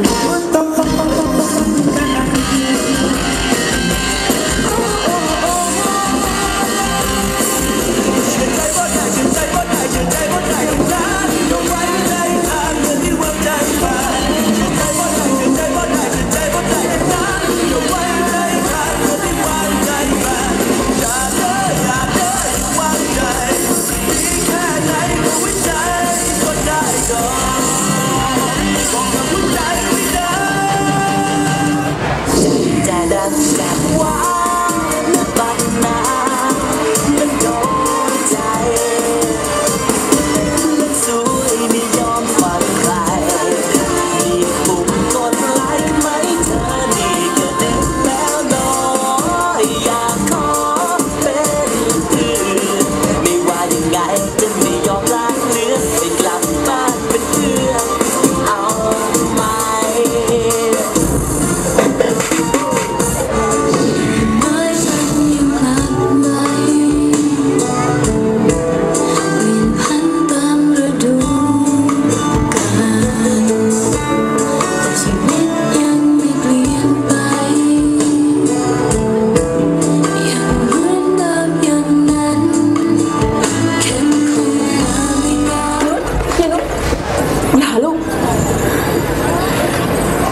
What the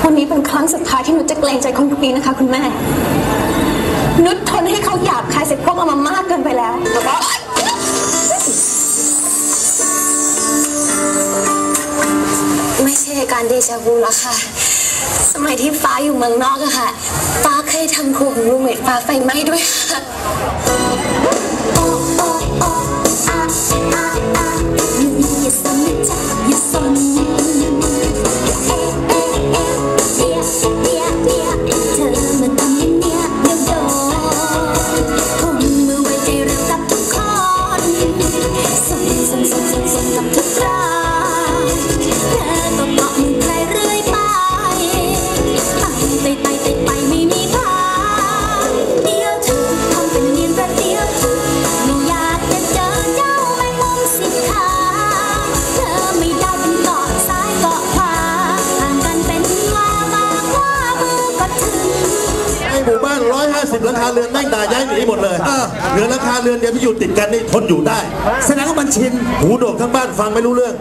ันนี้เป็นครั้งสุดท้ายที่นุชจะเกรงใจคนทุกนี้นะคะ คุณแม่ นุชทนให้เขาหยาบคายใส่พวกเรามามากเกินไปแล้ว ไม่ใช่การเดจาวูแล้วค่ะ สมัยที่ฟ้าอยู่เมืองนอกอะค่ะ ฟ้าเคยทำครัวของรูเมทฟ้าไฟไหม้ด้วยค่ะ 150หลังคาเรือนแม่งด่าย้ายหนีหมดเลยเหลือหลังคาเรือนเดียวที่อยู่ติดกันนี่ทนอยู่ได้ แสดงว่ามันชินหูโดกทั้งบ้านฟังไม่รู้เรื่อง